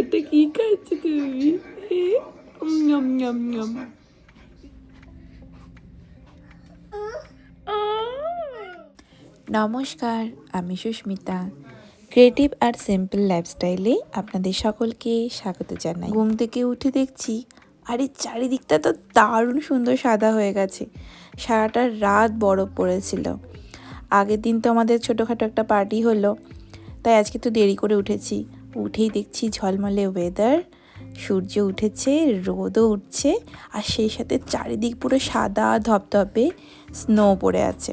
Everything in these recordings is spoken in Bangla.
এটা কি খাচ্ছ তুমি? নম নম নম নমস্কার, আমি সুস্মিতা। ক্রিয়েটিভ আর সিম্পল লাইফস্টাইলে আপনাদের সকলকে স্বাগত জানাই। ঘুম থেকে উঠে দেখছি, আরে চারিদিকটা তো দারুণ সুন্দর সাদা হয়ে গেছে। সারাটা রাত বরফ পড়েছিল। আগের দিন তো আমাদের ছোটোখাটো একটা পার্টি হলো, তাই আজকে তো দেরি করে উঠেছি। উঠেই দেখছি ঝলমলে ওয়েদার সূর্য উঠেছে, রোদও উঠছে, আর সেই সাথে চারিদিক পুরো সাদা, ধপধপে স্নো পড়ে আছে।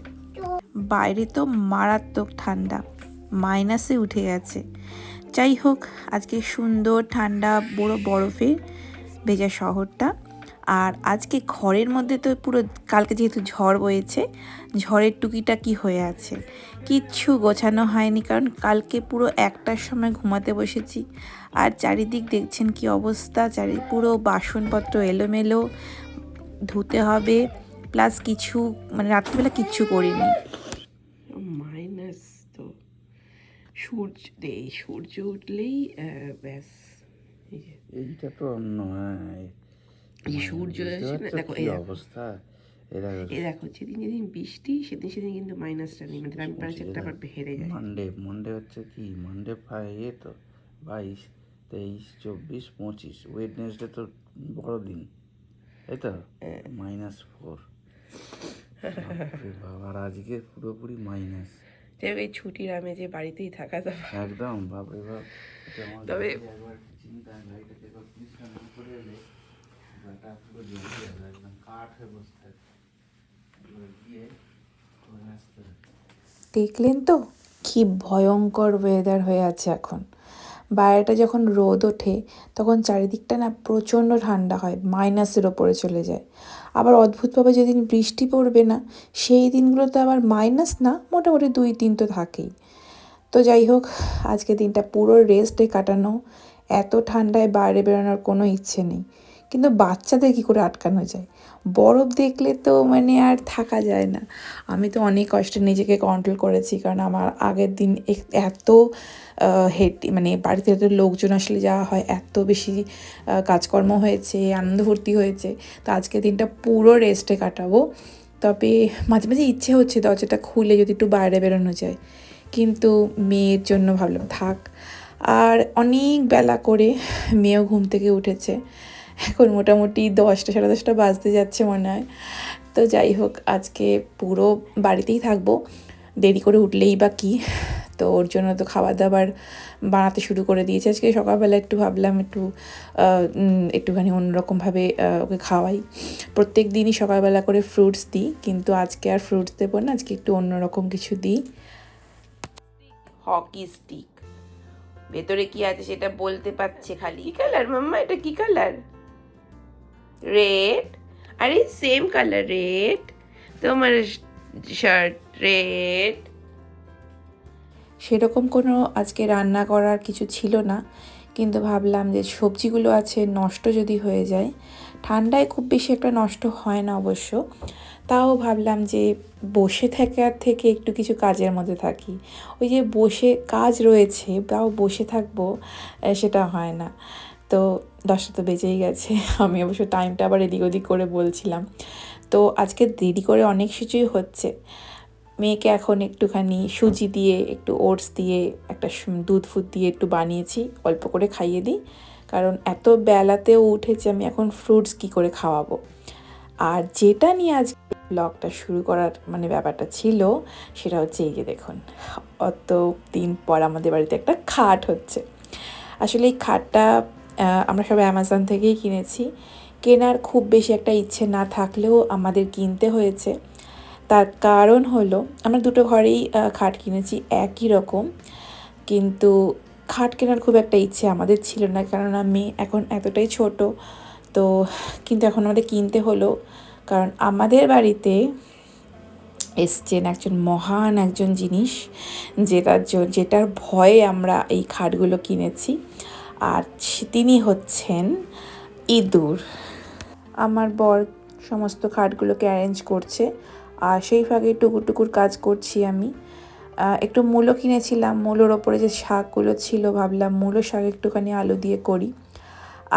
বাইরে তো মারাত্মক ঠান্ডা মাইনাসে উঠে গেছে। যাই হোক, আজকে সুন্দর ঠান্ডা, বড় বরফের ভেজা শহরটা। আর আজকে ঘরের মধ্যে তো পুরো কালকে যেহেতু ঝড় বয়েছে ঝড়ের টুকিটা কি হয়ে আছে? কিচ্ছু গোছানো হয়নি কারণ কালকে পুরো একটার সময় ঘুমাতে বসেছি। আর চারিদিক দেখছেন কি অবস্থা? চারি পুরো বাসনপত্র এলোমেলো ধুতে হবে প্লাস কিছু মানে রাত্রিবেলা কিচ্ছু করিনি। মাইনাস তো সূর্য সূর্য উঠলেই ব্যাস। এইটা তো অন্য হ্যাঁ এই সূর্য বুঝতে আসে না পারছ দেখো এই অবস্থা? এই দেখো যেদিন যেদিন বৃষ্টি সেদিন সেদিন কিন্তু মাইনাসটা নেই মানে টেম্পারেচারটা আবার হেরে যায়। মানডে মানডে হচ্ছে কি? মানডে ফাই এ তো বাইশ তেইশ চব্বিশ পঁচিশ। ওয়েডনেসডে তো বড় দিন তাই তো। মাইনাস ফোর বাবার আজকে পুরোপুরি মাইনাস যাই এই ছুটির আমেজে বাড়িতেই থাকা যাবে। একদম বাপরে বাপ তবে- চিন্তা যাবে একদম কাঠ হয়ে বসে আসতে দেখলেন তো? কি ভয়ঙ্কর ওয়েদার হয়ে আছে এখন। বাইরেটা যখন রোদ ওঠে, তখন চারিদিকটা না প্রচণ্ড ঠান্ডা হয় মাইনাসের ওপরে চলে যায়। আবার অদ্ভুতভাবে যেদিন বৃষ্টি পড়বে না, সেই দিনগুলোতে আবার মাইনাস না, মোটামুটি দুই তিন তো থাকেই। তো যাই হোক, আজকে দিনটা পুরো রেস্টে কাটানো, এত ঠান্ডায় বাইরে বেরোনোর কোনো ইচ্ছে নেই। কিন্তু বাচ্চাদের কী করে আটকানো যায়? বরফ দেখলে তো মানে আর থাকা যায় না। আমি তো অনেক কষ্টে নিজেকে কন্ট্রোল করেছি, কারণ আমার আগের দিন এত হেড মানে বাড়িতে এত লোকজন আসলে যাওয়া হয়, এত বেশি কাজকর্ম হয়েছে, আনন্দ ভর্তি হয়েছে, তো আজকের দিনটা পুরো রেস্টে কাটাবো। তবে মাঝে মাঝে ইচ্ছে হচ্ছে দরজাটা খুলে যদি একটু বাইরে বেরোনো যায়, কিন্তু মেয়ের জন্য ভাবলাম থাক। আর অনেক বেলা করে মেয়েও ঘুম থেকে উঠেছে। এখন মোটামুটি দশটা, সাড়ে দশটা বাজতে যাচ্ছে মনে হয়। তো যাই হোক, আজকে পুরো বাড়িতেই থাকব। দেরি করে উঠলেই বা কী? তো ওর জন্য তো খাবার দাবার বানাতে শুরু করে দিয়েছে। আজকে সকালবেলা একটু ভাবলাম একটু একটুখানি অন্যরকমভাবে ওকে খাওয়াই। প্রত্যেক দিনই সকালবেলা করে ফ্রুটস দিই, কিন্তু আজকে আর ফ্রুটস দেবো না, আজকে একটু অন্যরকম কিছু দিই। হকি স্টিক ভেতরে কি আছে সেটা বলতে পারছে খালি। কি কালার মাম্মা? এটা কি কালার রেড আরে সেম কালার রেড তোমার শার্ট রেড সেরকম কোনো আজকে রান্না করার কিছু ছিল না, কিন্তু ভাবলাম যে সবজিগুলো আছে নষ্ট যদি হয়ে যায়, ঠান্ডায় খুব বেশি একটা নষ্ট হয় না অবশ্য, তাও ভাবলাম যে বসে থাকার থেকে একটু কিছু কাজের মধ্যে থাকি। ওই যে বসে কাজ রয়েছে, তাও বসে থাকব সেটা হয় না। তো দশটা তো বেজেই গেছে। আমি অবশ্য টাইমটা আবার এদিক ওদিক করে বলছিলাম। তো আজকে দেরি করে অনেক কিছুই হচ্ছে। মেয়েকে এখন একটুখানি সুজি দিয়ে, একটু ওটস দিয়ে, একটা দুধ ফুদ দিয়ে একটু বানিয়েছি, অল্প করে খাইয়ে দিই। কারণ এত বেলাতেও উঠেছে, আমি এখন ফ্রুটস কি করে খাওয়াবো? আর যেটা নিয়ে আজকে ব্লগটা শুরু করার মানে ব্যাপারটা ছিল, সেটা হচ্ছে এই যে দেখুন, অত দিন পর আমাদের বাড়িতে একটা খাট হচ্ছে। আসলে এই খাটটা আমরা সবাই অ্যামাজন থেকেই কিনেছি। কেনার খুব বেশি একটা ইচ্ছে না থাকলেও আমাদের কিনতে হয়েছে। তার কারণ হলো, আমরা দুটো ঘরেই খাট কিনেছি একই রকম। কিন্তু খাট কেনার খুব একটা ইচ্ছে আমাদের ছিল না কেননা মেয়ে এখন এতটাই ছোট। তো কিন্তু এখন আমাদের কিনতে হলো। কারণ আমাদের বাড়িতে এসছেন একজন মহান একজন জিনিস, যেটার যেটার ভয়ে আমরা এই খাটগুলো কিনেছি। আর তিনি হচ্ছেন ইঁদুর। আমার বর সমস্ত খাটগুলোকে অ্যারেঞ্জ করছে। আর সেই ফাঁকে টুকুর টুকুর কাজ করছি আমি। একটু মূলো কিনেছিলাম। মূলোর ওপরে যে শাকগুলো ছিল, ভাবলাম মূলো শাক একটুখানি আলু দিয়ে করি।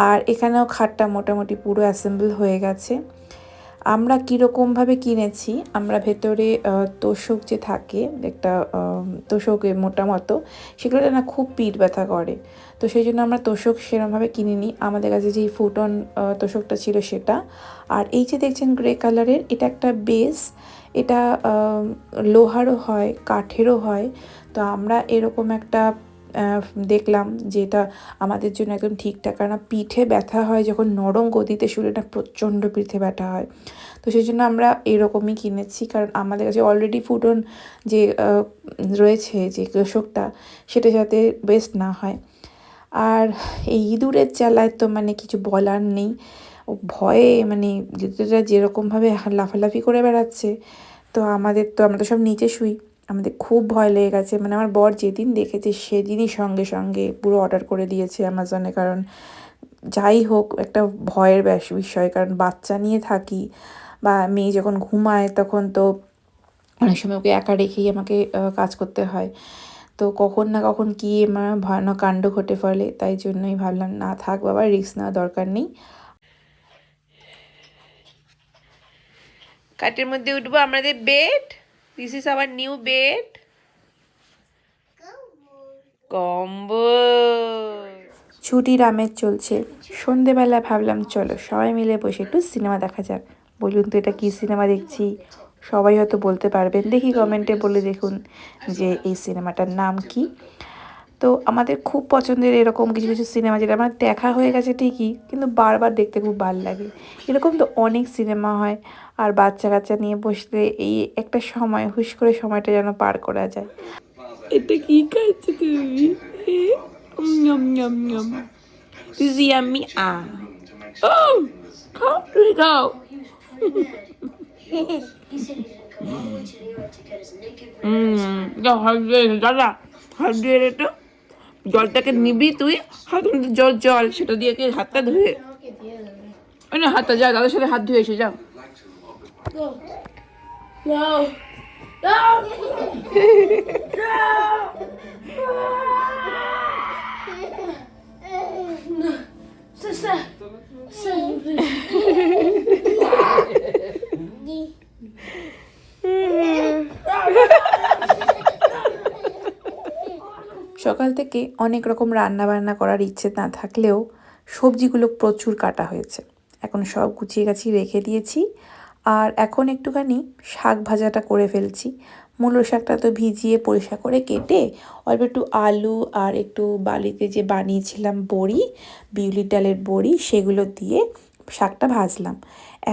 আর এখানেও খাটটা মোটামুটি পুরো অ্যাসেম্বল হয়ে গেছে। আমরা কীরকমভাবে কিনেছি, আমরা ভেতরে তোষক যে থাকে, একটা তোষকে মোটা মতো সেগুলো না খুব পিঠ ব্যথা করে। তো সেই জন্য আমরা তোষক সেরমভাবে কিনিনি। আমাদের কাছে যেই ফুটন তোষকটা ছিল সেটা। আর এই যে দেখছেন গ্রে কালারের, এটা একটা বেস, এটা লোহারও হয়, কাঠেরও হয়। তো আমরা এরকম একটা দেখলাম যে এটা আমাদের জন্য একদম ঠিকঠাক কারণ পিঠে ব্যথা হয়, যখন নরম গদিতে শুলে না প্রচণ্ড পিঠে ব্যথা হয়। তো সেই জন্য আমরা এরকমই কিনেছি, কারণ আমাদের কাছে অলরেডি ফুটন যে রয়েছে যে তোষকটা সেটা যাতে বেস্ট না হয়। আর এই ইঁদুরের জ্বালায় তো মানে কিছু বলার নেই। ও ভয়ে মানে যেরকমভাবে লাফালাফি করে বেড়াচ্ছে, তো আমাদের তো আমরা তো সব নিচে শুই। আমাদের খুব ভয় লেগে গেছে। মানে আমার বর যেদিন দেখেছে সেদিনই সঙ্গে সঙ্গে পুরো অর্ডার করে দিয়েছে অ্যামাজনে কারণ যাই হোক, একটা ভয়ের ব্যাস বিষয়। কারণ বাচ্চা নিয়ে থাকি বা মেয়ে যখন ঘুমায় তখন তো অনেক সময় ওকে একা রেখেই আমাকে কাজ করতে হয়। তো কখন না কখন কী আমার ভয়ানক কাণ্ড ঘটে ফলে। তাই জন্যই ভাবলাম, না থাক বাবা রিস্ক নেওয়া দরকার নেই। কাঠের মধ্যে উঠবো, আমাদের bed this is our new bed কম্বল ছুটির আমেজ চলছে। সন্ধেবেলা ভাবলাম, চলো সবাই মিলে বসে একটু সিনেমা দেখা যাক। বলুন তো, এটা কী সিনেমা দেখছি? সবাই হয়তো বলতে পারবেন। দেখি কমেন্টে বলে দেখুন যে এই সিনেমাটার নাম কি। তো আমাদের খুব পছন্দের এরকম কিছু কিছু সিনেমা যেটা আমার দেখা হয়ে গেছে ঠিকই, কিন্তু বারবার দেখতে খুব ভালো লাগে। এরকম তো অনেক সিনেমা হয়। আর বাচ্চা কাচ্চা নিয়ে বসলে এই একটা সময়, হুশ করে সময়টা যেন পার করা যায়। এটা কি খাচ্ছ তুমি? নম নম নম দিস ইয়াম্মি আ। ও, খাও, তুমি খাও। হুম হাত দিয়ে দাদা রে জলটাকে নিবি তুই, হাত জল জল, সেটা দিয়ে হাতটা ধুয়ে। না, হাতটা যা, দাদার সাথে হাত ধুয়ে এসে, যাও। সকাল থেকে অনেক রকম রান্না বান্না করার ইচ্ছে না থাকলেও সবজিগুলো প্রচুর কাটা হয়েছে। এখন সব গুছিয়ে গাছিয়ে রেখে দিয়েছি। আর এখন একটুখানি শাক ভাজাটা করে ফেলছি। মূলো শাকটা তো ভিজিয়ে পরিষ্কার করে কেটে অল্প একটু আলু আর একটু বালিতে যে বানিয়েছিলাম বড়ি, বিউলির ডালের বড়ি, সেগুলো দিয়ে শাকটা ভাজলাম।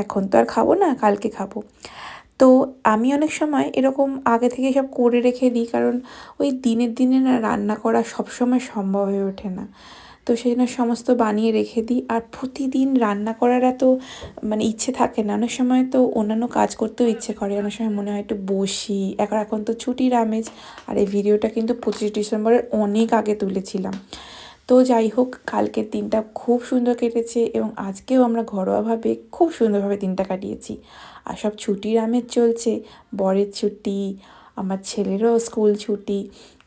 এখন তো আর খাব না, কালকে খাব। তো আমি অনেক সময় এরকম আগে থেকে সব করে রেখে দিই, কারণ ওই দিনের দিনে না রান্না করা সবসময় সম্ভব হয়ে ওঠে না। তো সেই জন্য সমস্ত বানিয়ে রেখে দিই। আর প্রতিদিন রান্না করার এত মানে ইচ্ছে থাকে না। অনেক সময় তো অন্যান্য কাজ করতেও ইচ্ছে করে। অনেক সময় মনে হয় একটু বসি। এখন এখন তো ছুটির আমেজ। আর এই ভিডিওটা কিন্তু পঁচিশ ডিসেম্বরের অনেক আগে তুলেছিলাম। তো যাই হোক, কালকের দিনটা খুব সুন্দর কেটেছে এবং আজকেও আমরা ঘরোয়াভাবে খুব সুন্দরভাবে দিনটা কাটিয়েছি। আর সব ছুটির আমেজ চলছে। বরের ছুটি, আমার ছেলেরও স্কুল ছুটি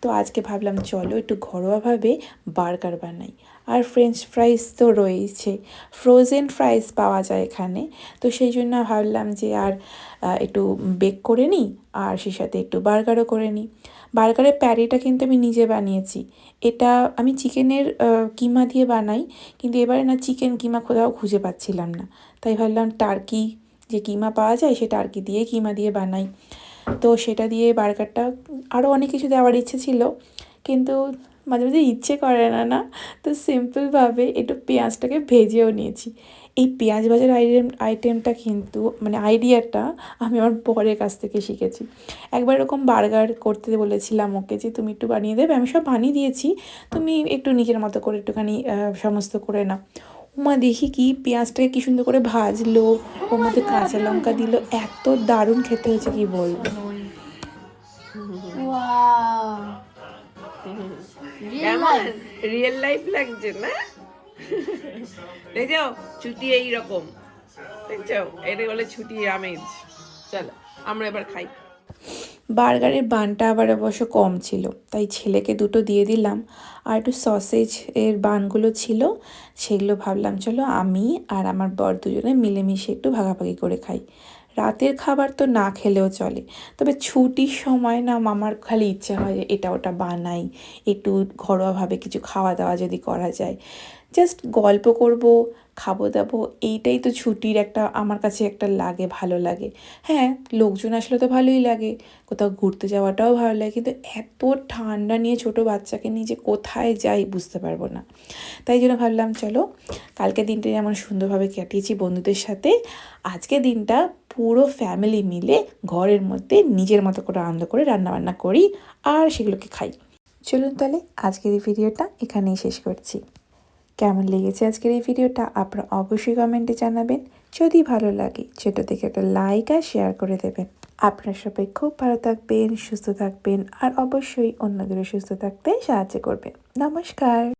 তো আজকে ভাবলাম, চলো একটু ঘরোয়াভাবে বার্গার বানাই। আর ফ্রেঞ্চ ফ্রাইস তো রয়েছে ফ্রোজেন ফ্রাইস পাওয়া যায় এখানে। তো সেই জন্য ভাবলাম যে আর একটু বেক করে নিই আর সেই সাথে একটু বার্গারও করে নিই বার্গারের প্যারিটা কিন্তু আমি নিজে বানিয়েছি। এটা আমি চিকেনের কিমা দিয়ে বানাই, কিন্তু এবারে না চিকেন কিমা কোথাও খুঁজে পাচ্ছিলাম না। তাই ভাবলাম টার্কি যে কিমা পাওয়া যায়, সে টার্কি দিয়ে কিমা দিয়ে বানাই। তো সেটা দিয়ে বার্গারটা আরও অনেক কিছু দেওয়ার ইচ্ছে ছিল, কিন্তু মাঝে মাঝে ইচ্ছে করে না না? তো সিম্পলভাবে একটু পেঁয়াজটাকে ভেজেও নিয়েছি। এই পেঁয়াজ ভাজার আইটেম, আইটেমটা কিন্তু মানে আইডিয়াটা আমি আমার বরের কাছ থেকে শিখেছি। একবার এরকম বার্গার করতে বলেছিলাম ওকে যে, তুমি একটু বানিয়ে দেবে, আমি সব বানিয়ে দিয়েছি, তুমি একটু নিজের মতো করে একটুখানি সমস্ত করে নাও। উমা দেখি কি পেঁয়াজটাকে কি সুন্দর করে ভাজলো। ওর মধ্যে কাঁচা লঙ্কা দিল। এত দারুণ খেতে হয়েছে কি বলব। কেমন? রিয়েল লাইফ লাগছে না? দেখছ? ছুটি এইরকম। দেখছ? এটা বলে ছুটি আমেজ। চলো আমরা এবার খাই। বার্গারের বানটা আবার অবশ্য কম ছিল। তাই ছেলেকে দুটো দিয়ে দিলাম। আর একটু সসেজ এর বানগুলো ছিল, সেগুলো ভাবলাম, চলো আমি আর আমার বর দুজনে মিলেমিশে একটু ভাগাভাগি করে খাই। রাতের খাবার তো না খেলেও চলে। তবে ছুটির সময় না মামার খালি ইচ্ছা হয় যে এটা ওটা বানাই। একটু ঘরোয়াভাবে কিছু খাওয়া দাওয়া যদি করা যায়। জাস্ট গল্প করব খাব দাবো, এইটাই তো ছুটির একটা, আমার কাছে একটা লাগে, ভালো লাগে। হ্যাঁ লোকজন আসলে তো ভালোই লাগে, কোথাও ঘুরতে যাওয়াটাও ভালো লাগে, কিন্তু এত ঠান্ডা নিয়ে ছোট বাচ্চাকে নিয়ে যে কোথায় যাই বুঝতে পারব না। তাই জন্য ভাবলাম, চলো, কালকে দিনটা যেমন সুন্দরভাবে কাটিয়েছি বন্ধুদের সাথে, আজকে দিনটা পুরো ফ্যামিলি মিলে ঘরের মধ্যে নিজের মতো করে আনন্দ করে রান্নাবান্না করি আর সেগুলোকে খাই। চলুন তাহলে আজকের এই ভিডিওটা এখানেই শেষ করছি। কেমন লেগেছে আজকের এই ভিডিওটা আপনারা অবশ্যই কমেন্টে জানাবেন। যদি ভালো লাগে সেটা থেকে একটা লাইক আর শেয়ার করে দেবেন। আপনারা সবাই খুব ভালো থাকবেন, সুস্থ থাকবেন আর অবশ্যই অন্যদেরও সুস্থ থাকতে সাহায্য করবেন। নমস্কার।